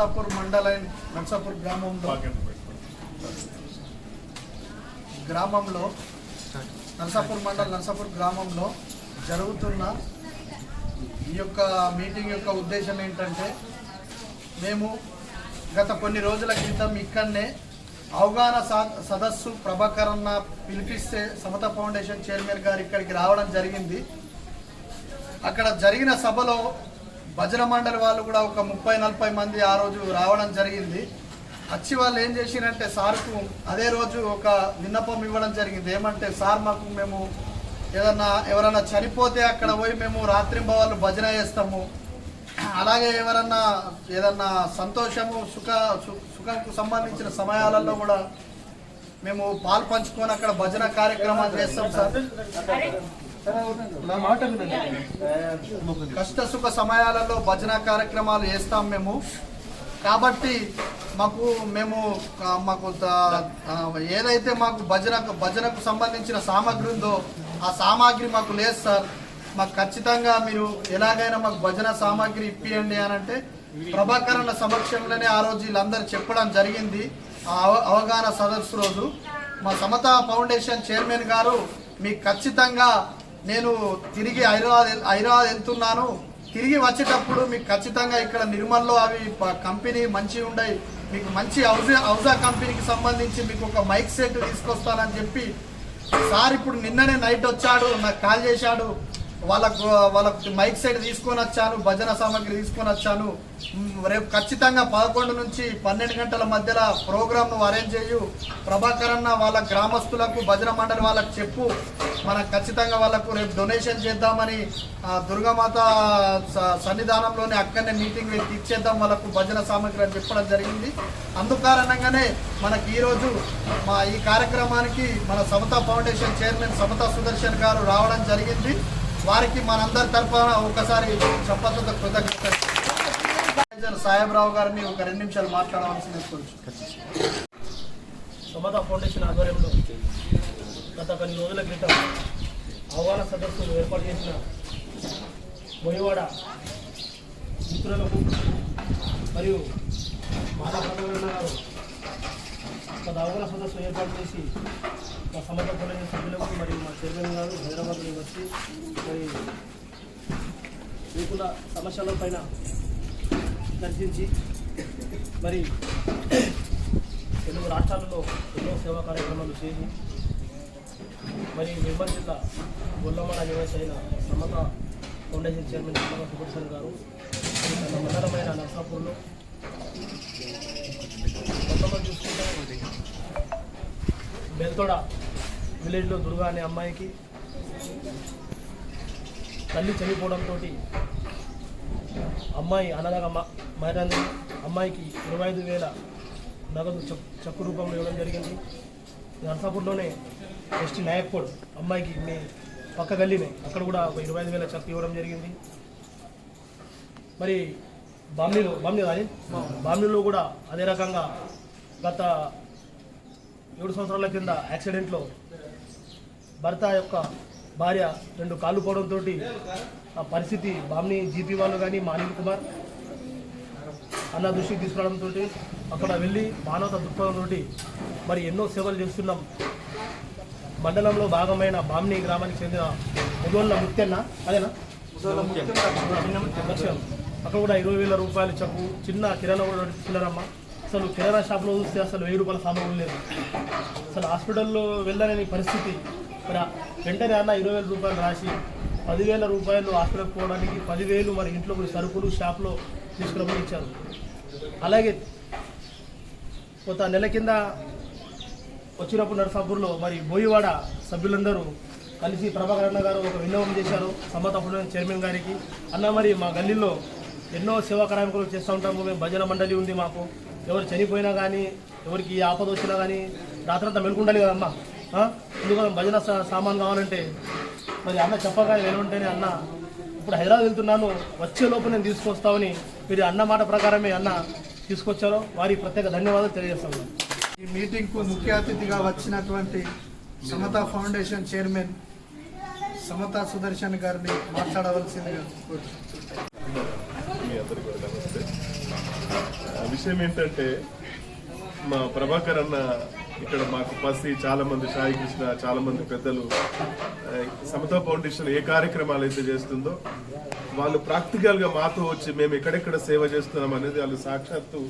నర్సాపూర్ మండల నర్సాపూర్ గ్రామంలో గ్రామంలో నర్సాపూర్ మండల్ నర్సాపూర్ గ్రామంలో జరుగుతున్న ఈ యొక్క మీటింగ్ యొక్క ఉద్దేశం ఏంటంటే మేము గత కొన్ని రోజుల క్రితం ఇక్కడనే అవగాహన సా- సదస్సు ప్రభాకర్ అన్న పిలిపిస్తే సమత ఫౌండేషన్ చైర్మన్ గారు ఇక్కడికి రావడం జరిగింది. అక్కడ జరిగిన సభలో భజన మండలి వాళ్ళు కూడా ఒక ముప్పై నలభై మంది ఆ రోజు రావడం జరిగింది. వచ్చి వాళ్ళు ఏం చేసిరంటే సార్కు అదే రోజు ఒక విన్నపం ఇవ్వడం జరిగింది. ఏమంటే సార్ మాకు మేము ఏదన్నా ఎవరన్నా చనిపోతే అక్కడ పోయి మేము రాత్రింబవాళ్ళు భజన చేస్తాము. అలాగే ఎవరన్నా ఏదన్నా సంతోషము సుఖ సు- సుఖంకు సంబంధించిన సమయాలలో కూడా మేము పాలు పంచుకొని అక్కడ భజన కార్యక్రమాలు చేస్తాం సార్. కష్ట సుఖ సమయాలలో భజన కార్యక్రమాలు చేస్తాం మేము. కాబట్టి మాకు మేము మాకు ఏదైతే మాకు భజన భజనకు సంబంధించిన సామాగ్రి ఉందో ఆ సామాగ్రి మాకు లేదు సార్. మాకు ఖచ్చితంగా మీరు ఎలాగైనా మాకు భజన సామాగ్రి ఇప్పియండి అని అంటే ప్రభాకరణ సమక్షంలోనే ఆ రోజు వీళ్ళందరూ చెప్పడం జరిగింది. ఆ అవ- అవగాహన సదస్సు రోజు. మా సమతా ఫౌండేషన్ చైర్మన్ గారు మీకు ఖచ్చితంగా నేను తిరిగి హైదరాబాద్ హైదరాబాద్ వెళ్తున్నాను. తిరిగి వచ్చేటప్పుడు మీకు ఖచ్చితంగా ఇక్కడ నిర్మల్లో అవి కంపెనీ మంచి ఉండయి. మీకు మంచి హౌజా హౌజా కంపెనీకి సంబంధించి మీకు ఒక మైక్ సెట్ తీసుకొస్తానని చెప్పి సార్ ఇప్పుడు నిన్ననే నైట్ వచ్చాడు నాకు కాల్ చేశాడు. వాళ్ళకు వాళ్ళకు మైక్ సెట్ తీసుకొని వచ్చాను భజన సామాగ్రి తీసుకొని వచ్చాను. రేపు ఖచ్చితంగా పదకొండు నుంచి పన్నెండు గంటల మధ్యలో ప్రోగ్రామ్ నువ్వు అరేంజ్ చేయు. ప్రభాకర్ అన్న వాళ్ళ గ్రామస్తులకు భజన మండలి వాళ్ళకు చెప్పు. మనం ఖచ్చితంగా వాళ్ళకు రేపు డొనేషన్ చేద్దామని దుర్గామాత స- సన్నిధానంలోనే అక్కడనే మీటింగ్ ఇచ్చేద్దాం వాళ్ళకు భజన సామాగ్రి అని చెప్పడం జరిగింది. అందుకారణంగానే మనకి ఈరోజు మా ఈ కార్యక్రమానికి మన సమతా ఫౌండేషన్ చైర్మన్ సమతా సుదర్శన్ గారు రావడం జరిగింది. వారికి మనందరి తరఫున ఒకసారి చెప్పతో కృతజ్ఞత సాహెబ్రావు గారిని ఒక రెండు నిమిషాలు మాట్లాడవలసి కోరుచు ఫౌండేషన్ ఆధ్వర్యంలో గత కొన్ని రోజుల క్రితం ఆహ్వాన సదస్సులు ఏర్పాటు చేసిన బోయవాడ మిత్రులకు మరియు మాధవరావు గారు గత ఆహ్వాన సదస్సు ఏర్పాటు చేసి మా సమత ఫౌండేషన్ సభ్యులకు మరియు మా చైర్మన్ గారు హైదరాబాద్లో వచ్చి మరి మీకున్న సమస్యల పైన చర్చించి మరి తెలుగు రాష్ట్రాలలో ఎన్నో సేవా కార్యక్రమాలు చేసి మరి నిర్మల్ జిల్లా గొల్లమల నివాసి అయిన సమత ఫౌండేషన్ చైర్మన్ సమత సుభూషణ్ గారు మరి తన మండలమైన నర్సాపూర్లో బెల్తోడ విలేజ్లో దుర్గా అనే అమ్మాయికి తల్లి చనిపోవడంతో అమ్మాయి అనగా మైరాంది అమ్మాయికి ఇరవై ఐదు వేల నగదు చెక్కు రూపంలో ఇవ్వడం జరిగింది. నర్సాపూర్లోనే ఎస్టీ నాయక్పూడ్ అమ్మాయికి మీ పక్క గల్లీనే అక్కడ కూడా ఒక ఇరవై ఐదు వేల చెక్కు ఇవ్వడం జరిగింది. మరి బామ్లీలో బామ్నీ కానీ బామ్లీలో కూడా అదే రకంగా గత ఏడు సంవత్సరాల కింద యాక్సిడెంట్లో భర్త యొక్క భార్య రెండు కాళ్ళు పోవడంతో ఆ పరిస్థితి బామ్ని జీపీ వాళ్ళు కానీ మా అనిల్ కుమార్ అన్న దృష్టికి తీసుకురావడంతో అక్కడ వెళ్ళి మానవత దృక్పథంతో మరి ఎన్నో సేవలు చేస్తున్నాం. మండలంలో భాగమైన బామ్ని గ్రామానికి చెందిన ముదోళ్ళ ముత్యన్న అదేనా? అక్కడ కూడా ఇరవై వేల రూపాయలు చెప్పు చిన్న కిరాణా కూడా నడుపుతున్నారమ్మా అసలు కిరాణా షాప్లో చూస్తే అసలు వెయ్యి రూపాయల సామాన్లు లేదు అసలు హాస్పిటల్లో వెళ్ళలేని పరిస్థితి. మరి వెంటనే అన్న ఇరవై వేల రూపాయలు రాసి పదివేల రూపాయలు హాస్పిటల్కి పోవడానికి పదివేలు మరి ఇంట్లో కొన్ని సరుకులు షాప్లో తీసుకురమని ఇచ్చారు. అలాగే కొంత నెల కింద వచ్చినప్పుడు నర్సాపూర్లో మరి బోయివాడ సభ్యులందరూ కలిసి ప్రభాకర్ అన్న గారు ఒక విన్నవం చేశారు. సమత చైర్మన్ గారికి. అన్న మరి మా గల్లీలో ఎన్నో సేవా కార్యక్రమాలు చేస్తూ ఉంటాము. మేము భజన మండలి ఉంది మాకు. ఎవరు చనిపోయినా కానీ ఎవరికి ఆపద వచ్చినా కానీ రాత్రంతా మెలుకుండాలి కదమ్మా. ఎందుకంటే భజన సా- సామాన్ కావాలంటే. మరి అన్న చెప్పగా ఉంటేనే అన్న ఇప్పుడు హైదరాబాద్ వెళ్తున్నాను వచ్చే లోపు నేను తీసుకొస్తామని మీరు అన్న మాట ప్రకారమే అన్న తీసుకొచ్చారో వారికి ప్రత్యేక ధన్యవాదాలు తెలియజేస్తాను ఈ మీటింగ్కు ముఖ్య అతిథిగా వచ్చినటువంటి సమతా ఫౌండేషన్ చైర్మన్ సమతా సుదర్శన్ గారిని మాట్లాడవలసిందిగా కోరుతున్నాను. మీ అందరికీ కూడా నమస్తే విషయం ఏంటంటే మా ప్రభాకర్ అన్న ఇక్కడ మాకు పసి చాలా మంది సాయి కృష్ణ చాలా మంది పెద్దలు సమతా ఫౌండేషన్ ఏ కార్యక్రమాలు అయితే చేస్తుందో వాళ్ళు ప్రాక్టికల్గా మాతో వచ్చి మేము ఎక్కడెక్కడ సేవ చేస్తున్నాం అనేది వాళ్ళు సాక్షాత్తు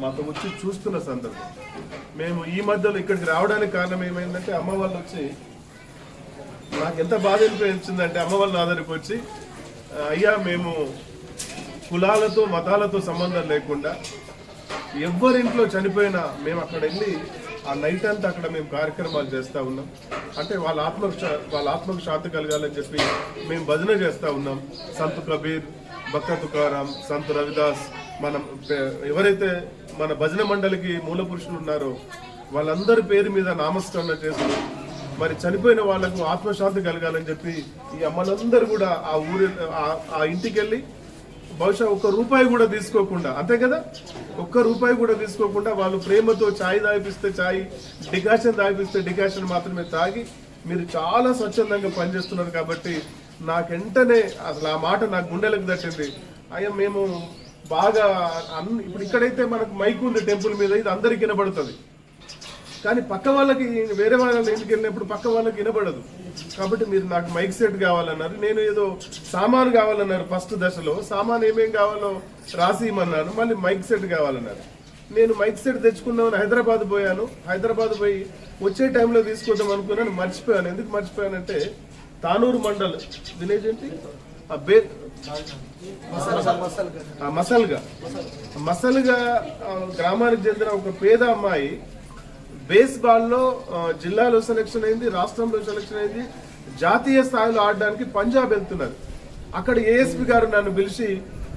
మాతో వచ్చి చూస్తున్న సందర్భం. మేము ఈ మధ్యలో ఇక్కడికి రావడానికి కారణం ఏమైందంటే అమ్మ వాళ్ళు వచ్చి నాకు ఎంత బాధ అనిపించిందంటే అమ్మ వాళ్ళ ఆదరికి వచ్చి అయ్యా మేము కులాలతో మతాలతో సంబంధం లేకుండా ఎవరింట్లో చనిపోయినా మేము అక్కడ వెళ్ళి ఆ నైట్ అంతా అక్కడ మేము కార్యక్రమాలు చేస్తూ ఉన్నాం. అంటే వాళ్ళ ఆత్మకు శా- వాళ్ళ ఆత్మకు శాంతి కలగాలని చెప్పి మేము భజన చేస్తూ ఉన్నాం. సంత్ కబీర్ భక్త తుకారాం సంత్ రవిదాస్ మనం ఎవరైతే మన భజన మండలికి మూల పురుషులు ఉన్నారో వాళ్ళందరి పేరు మీద నామస్మరణ చేస్తూ మరి చనిపోయిన వాళ్ళకు ఆత్మశాంతి కలగాలని చెప్పి ఈ అమ్మలందరూ కూడా ఆ ఊరి ఆ- ఆ ఇంటికి వెళ్ళి బహుశా ఒక్క రూపాయి కూడా తీసుకోకుండా అంతే కదా? ఒక్క రూపాయి కూడా తీసుకోకుండా వాళ్ళు ప్రేమతో ఛాయ్ తాగిపిస్తే ఛాయ్ డికాషన్ తాగిపిస్తే డికాషన్ మాత్రమే తాగి మీరు చాలా స్వచ్ఛందంగా పనిచేస్తున్నారు కాబట్టి నాకు వెంటనే అసలు ఆ మాట నా గుండెలకు తట్టింది. అయ్యా మేము బాగా అన్ని ఇప్పుడు ఇక్కడైతే మనకు మైక్ ఉంది టెంపుల్ మీద ఇది అందరికి వినబడుతుంది కానీ పక్క వాళ్ళకి వేరే వాళ్ళ ఇంటికి వెళ్ళినప్పుడు పక్క వాళ్ళకి వినబడదు. కాబట్టి మీరు నాకు మైక్ సెట్ కావాలన్నారు. నేను ఏదో సామాన్ కావాలన్నారు ఫస్ట్ దశలో. సామాన్ ఏమేం కావాలో రాసి ఇమ్మన్నాను మళ్ళీ మైక్ సెట్ కావాలన్నారు. నేను మైక్ సెట్ తెచ్చుకుందామని హైదరాబాద్ పోయాను. హైదరాబాద్ పోయి వచ్చే టైంలో తీసుకుందాం అనుకున్నాను. మర్చిపోయాను. ఎందుకు మర్చిపోయానంటే తానూరు మండల్. విలేజ్ ఏంటి? ఆ బే ఆ మసల్గా. మసల్గా. గ్రామానికి చెందిన ఒక పేద అమ్మాయి బేస్బాల్లో జిల్లాలో సెలెక్షన్ అయింది రాష్ట్రంలో సెలెక్షన్ అయింది. జాతీయ స్థాయిలో ఆడడానికి పంజాబ్ వెళ్తున్నారు. అక్కడ ఏఎస్పి గారు నన్ను పిలిచి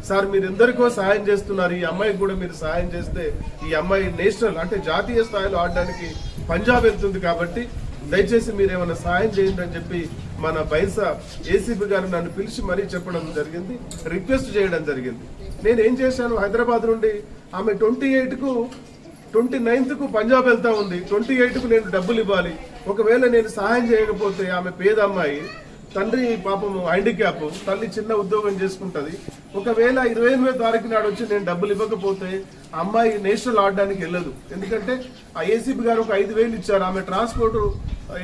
సార్ మీరు ఎందరికో సహాయం చేస్తున్నారు. ఈ అమ్మాయికి కూడా మీరు సహాయం చేస్తే ఈ అమ్మాయి నేషనల్ అంటే జాతీయ స్థాయిలో ఆడడానికి పంజాబ్ వెళ్తుంది కాబట్టి దయచేసి మీరు ఏమైనా సహాయం చేయండి అని చెప్పి మన బైసా ఏసీపీ గారు నన్ను పిలిచి మరీ చెప్పడం జరిగింది రిక్వెస్ట్ చేయడం జరిగింది. నేను ఏం చేశాను? హైదరాబాద్ నుండి ఆమె ట్వంటీ ఎయిట్కు ట్వంటీ నైన్త్కు పంజాబ్ వెళ్తా ఉంది. ట్వంటీ ఎయిట్కు నేను డబ్బులు ఇవ్వాలి. ఒకవేళ నేను సహాయం చేయకపోతే ఆమె పేద అమ్మాయి తండ్రి పాపము హ్యాండిక్యాప్ తల్లి చిన్న ఉద్యోగం చేసుకుంటుంది. ఒకవేళ ఇరవై ఎనిమిదో తారీఖు నాడు వచ్చి నేను డబ్బులు ఇవ్వకపోతే అమ్మాయి నేషనల్ ఆడడానికి వెళ్ళదు. ఎందుకంటే ఆ ఏసీపీ గారు ఒక ఐదు వేలు ఇచ్చారు ఆమె ట్రాన్స్పోర్ట్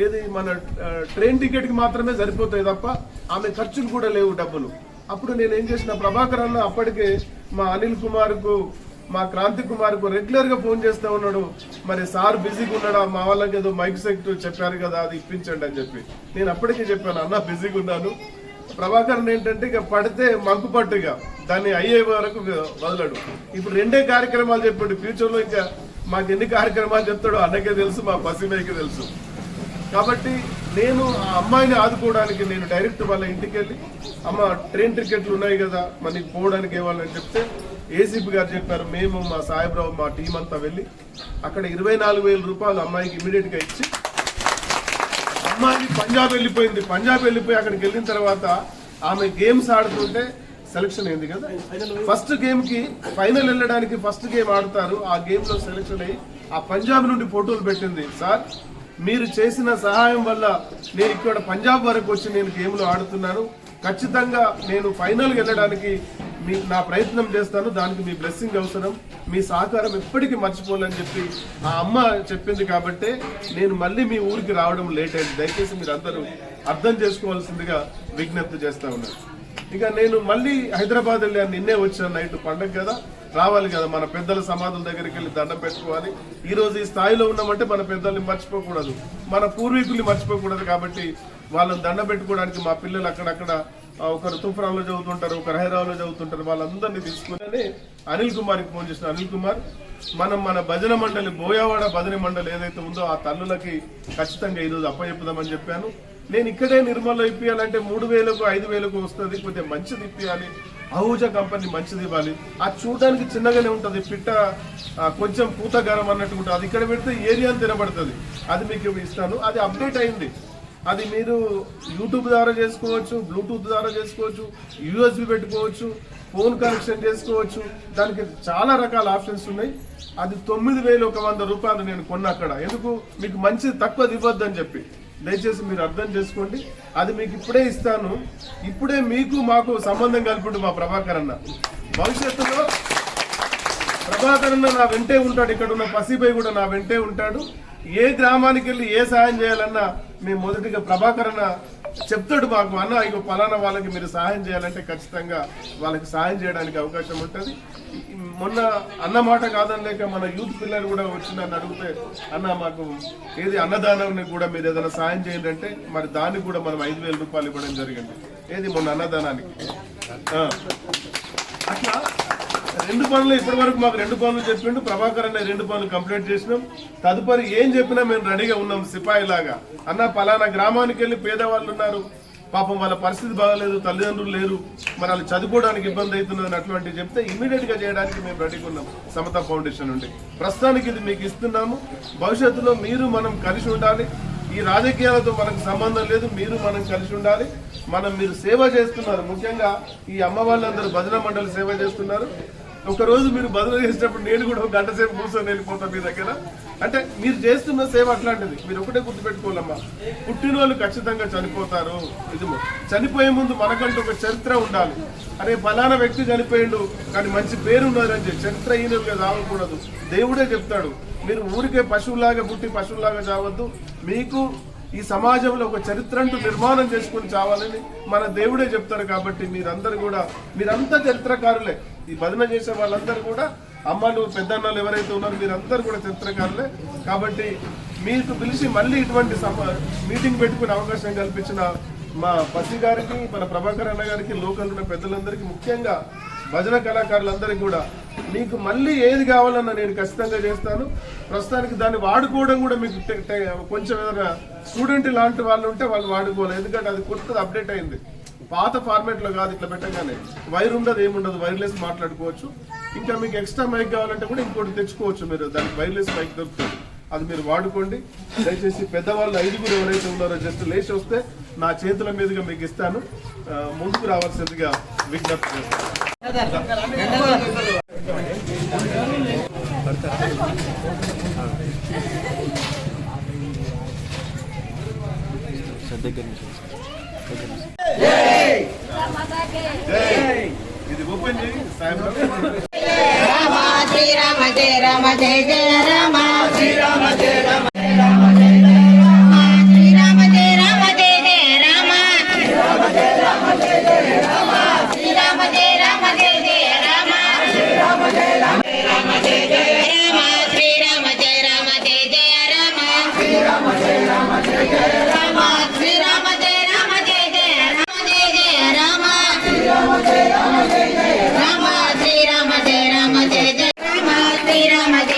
ఏది మన ట్రైన్ టికెట్కి మాత్రమే సరిపోతాయి తప్ప ఆమె ఖర్చులు కూడా లేవు డబ్బులు. అప్పుడు నేను ఏం చేసిన ప్రభాకర్ అన్న అప్పటికే మా అనిల్ కుమార్కు మా క్రాంతి కుమార్కు రెగ్యులర్గా ఫోన్ చేస్తా ఉన్నాడు. మరి సార్ బిజీగా ఉన్నాడా? మా వాళ్ళకి ఏదో మైక్ సెక్ట్ చెప్పారు కదా అది ఇప్పించండి అని చెప్పి. నేను అప్పటికే చెప్పాను అన్న బిజీగా ఉన్నాను. ప్రభాకర్ ఏంటంటే ఇక పడితే మంకు పట్టుగా దాన్ని అయ్యే వరకు వదలడు. ఇప్పుడు రెండే కార్యక్రమాలు చెప్పాడు. ఫ్యూచర్లో ఇంకా మాకు ఎన్ని కార్యక్రమాలు చెప్తాడో అన్నకే తెలుసు మా పసిమేకి తెలుసు. కాబట్టి నేను ఆ అమ్మాయిని ఆదుకోవడానికి నేను డైరెక్ట్ వాళ్ళ ఇంటికి వెళ్ళి అమ్మ ట్రైన్ టికెట్లు ఉన్నాయి కదా మనకి పోవడానికి ఇవ్వాలని చెప్తే ఏసీపీ గారు చెప్పారు మేము మా సాయిబ్రావు మా టీం అంతా వెళ్ళి అక్కడ ఇరవై నాలుగు వేల రూపాయలు అమ్మాయికి ఇమీడియట్గా ఇచ్చి అమ్మాయి పంజాబ్ వెళ్ళిపోయింది. పంజాబ్ వెళ్ళిపోయి అక్కడికి వెళ్ళిన తర్వాత ఆమె గేమ్స్ ఆడుతుంటే సెలక్షన్ అయింది కదా. ఫస్ట్ గేమ్కి ఫైనల్ వెళ్ళడానికి ఫస్ట్ గేమ్ ఆడతారు. ఆ గేమ్లో సెలక్షన్ అయ్యి ఆ పంజాబ్ నుండి ఫోటోలు పెట్టింది. సార్ మీరు చేసిన సహాయం వల్ల నేను ఇక్కడ పంజాబ్ వరకు వచ్చి నేను గేమ్లో ఆడుతున్నాను. ఖచ్చితంగా నేను ఫైనల్ వెళ్ళడానికి మీ నా ప్రయత్నం చేస్తాను దానికి మీ బ్లెస్సింగ్ అవసరం మీ సహకారం ఎప్పటికీ మర్చిపోలేని చెప్పి ఆ అమ్మ చెప్పింది కాబట్టి నేను మళ్ళీ మీ ఊరికి రావడం లేట్ అయింది. దయచేసి మీరు అందరూ అర్థం చేసుకోవాల్సిందిగా విజ్ఞప్తి చేస్తా ఉన్నాను. ఇక నేను మళ్ళీ హైదరాబాద్ వెళ్ళాను. నిన్నే వచ్చాను నైట్ పండగ కదా. రావాలి కదా మన పెద్దల సమాధుల దగ్గరికి వెళ్ళి దండం పెట్టుకోవాలి. ఈ రోజు ఈ స్థాయిలో ఉన్నామంటే మన పెద్దల్ని మర్చిపోకూడదు. మన పూర్వీకుల్ని మర్చిపోకూడదు కాబట్టి వాళ్ళని దండం పెట్టుకోవడానికి మా పిల్లలు అక్కడక్కడ ఒకరు తుఫ్రాన్లో చదువుతుంటారు ఒకరు హైదరాబాద్లో చదువుతుంటారు వాళ్ళందరినీ తీసుకుని అనిల్ కుమార్కి ఫోన్ చేసిన అనిల్ కుమార్ మనం మన భజన మండలి బోయావాడ భజన మండలి ఏదైతే ఉందో ఆ తల్లులకి ఖచ్చితంగా ఈరోజు అప్పచెప్పుదామని చెప్పాను. నేను ఇక్కడే నిర్మల్లో ఇప్పియాలంటే మూడు వేలకు ఐదు వేలకు వస్తుంది కొద్దిగా మంచిది ఇప్పియాలి అహూజా కంపెనీ మంచిది ఇవ్వాలి. అది చూడడానికి చిన్నగానే ఉంటుంది పిట్ట కొంచెం కొంచెం పూతగారం అన్నట్టు ఉంటుంది. అది ఇక్కడ పెడితే ఏరియా తినబడుతుంది. అది మీకు ఇస్తాను. అది అప్డేట్ అయింది. అది మీరు యూట్యూబ్ ద్వారా చేసుకోవచ్చు బ్లూటూత్ ద్వారా చేసుకోవచ్చు యూఎస్బి పెట్టుకోవచ్చు ఫోన్ కనెక్షన్ చేసుకోవచ్చు. దానికి చాలా రకాల ఆప్షన్స్ ఉన్నాయి. అది తొమ్మిది వేలు ఒక వంద రూపాయలు నేను కొన్నా అక్కడ. ఎందుకు? మీకు మంచిది తక్కువది ఇవ్వద్దని చెప్పి. దయచేసి మీరు అర్థం చేసుకోండి. అది మీకు ఇప్పుడే ఇస్తాను. ఇప్పుడే మీకు మాకు సంబంధం కలిపి మా ప్రభాకర్ అన్న. భవిష్యత్తులో ప్రభాకర్ నా వెంటే ఉంటాడు ఇక్కడ ఉన్న పసిపై కూడా నా వెంటే ఉంటాడు. ఏ గ్రామానికి వెళ్ళి ఏ సాయం చేయాలన్నా మేము మొదటిగా ప్రభాకర్ అన్న చెప్తాడు మాకు అన్న ఇక పలానా వాళ్ళకి మీరు సహాయం చేయాలంటే ఖచ్చితంగా వాళ్ళకి సహాయం చేయడానికి అవకాశం ఉంటుంది. మొన్న అన్న మాట కాదని లేక మన యూత్ పిల్లలు కూడా వచ్చి నన్ను అడిగితే అన్న మాకు ఏది అన్నదానం కూడా మీరు ఏదైనా సహాయం చేయండి అంటే మరి దానికి కూడా మనం ఐదు వేల రూపాయలు ఇవ్వడం జరిగింది. ఏది మొన్న అన్నదానానికి? అట్లా రెండు పనులు ఇప్పటి వరకు మాకు రెండు పనులు చెప్పిండు. ప్రభాకర్ అన్న రెండు పనులు కంప్లీట్ చేసినాం. తదుపరి ఏం చెప్పినా మేము రెడీగా ఉన్నాం సిపాయి లాగా అన్న పలానా గ్రామానికి వెళ్ళి పేదవాళ్ళు ఉన్నారు. పాపం వాళ్ళ పరిస్థితి బాగలేదు తల్లిదండ్రులు లేరు. మరి వాళ్ళు చదువుకోవడానికి ఇబ్బంది అవుతున్నది అటువంటి చెప్తే ఇమీడియట్గా చేయడానికి మేము రెడీగా ఉన్నాం సమత ఫౌండేషన్ నుండి. ప్రస్తుతానికి ఇది మీకు ఇస్తున్నాము. భవిష్యత్తులో మీరు మనం కలిసి ఉండాలి. ఈ రాజకీయాలతో మనకు సంబంధం లేదు. మీరు మనం కలిసి ఉండాలి. మనం మీరు సేవ చేస్తున్నారు. ముఖ్యంగా ఈ అమ్మ వాళ్ళందరూ భజన మండలి సేవ చేస్తున్నారు. ఒకరోజు మీరు బదులు చేసేటప్పుడు నేను కూడా ఒక గంట సేపు కూర్చొని వెళ్ళిపోతాను మీ దగ్గర. అంటే మీరు చేస్తున్న సేవ అట్లాంటిది. మీరు ఒకటే గుర్తుపెట్టుకోవాలమ్మా. పుట్టిన వాళ్ళు ఖచ్చితంగా చనిపోతారు. నిజము. చనిపోయే ముందు మనకంటూ ఒక చరిత్ర ఉండాలి. అరే ఫలానా వ్యక్తి చనిపోయిండు కానీ మంచి పేరు ఉన్నదని చెప్పి చరిత్ర ఈయనగా చావకూడదు. దేవుడే చెప్తాడు మీరు ఊరికే పశువులాగా పుట్టి పశువులాగా చావద్దు. మీకు ఈ సమాజంలో ఒక చరిత్ర అంటూ నిర్మాణం చేసుకుని చావాలని మన దేవుడే చెప్తారు కాబట్టి మీరందరూ కూడా మీరంతా చరిత్రకారులే. ఈ భజన చేసే వాళ్ళందరూ కూడా అమ్మలు పెద్దన్నలు ఎవరైతే ఉన్నారో మీరందరూ కూడా చిత్రకారులే కాబట్టి మీకు పిలిచి మళ్ళీ ఇటువంటి మీటింగ్ పెట్టుకునే అవకాశం కల్పించిన మా పసి గారికి మన ప్రభాకర్ అన్న గారికి లోకల్ ఉన్న పెద్దలందరికీ ముఖ్యంగా భజన కళాకారులందరికీ కూడా మీకు మళ్ళీ ఏది కావాలన్నా నేను ఖచ్చితంగా చేస్తాను. ప్రస్తుతానికి దాన్ని వాడుకోవడం కూడా మీకు కొంచెం ఏదైనా స్టూడెంట్ లాంటి వాళ్ళు ఉంటే వాళ్ళు వాడుకోవాలి. ఎందుకంటే అది కొత్తది అప్డేట్ అయింది. పాత ఫార్మాట్లో కాదు ఇట్లా పెట్టగానే. వైర్ ఉండదు ఏముండదు వైర్లెస్ మాట్లాడుకోవచ్చు. ఇంకా మీకు ఎక్స్ట్రా మైక్ కావాలంటే కూడా ఇంకోటి తెచ్చుకోవచ్చు మీరు. దానికి వైర్లెస్ మైక్ దొరుకుతుంది. అది మీరు వాడుకోండి. దయచేసి పెద్దవాళ్ళు ఐదుగురు ఎవరైతే ఉన్నారో జస్ట్ లేచి వస్తే నా చేతుల మీదుగా మీకు ఇస్తాను. ముందుకు రావాల్సిందిగా విజ్ఞప్తి చేస్తాను ఇది ఓపెన్ చేయి సాయంత్రం. శ్రీరామ జయ రామ జయ జయ రామ. జయ రామ జయ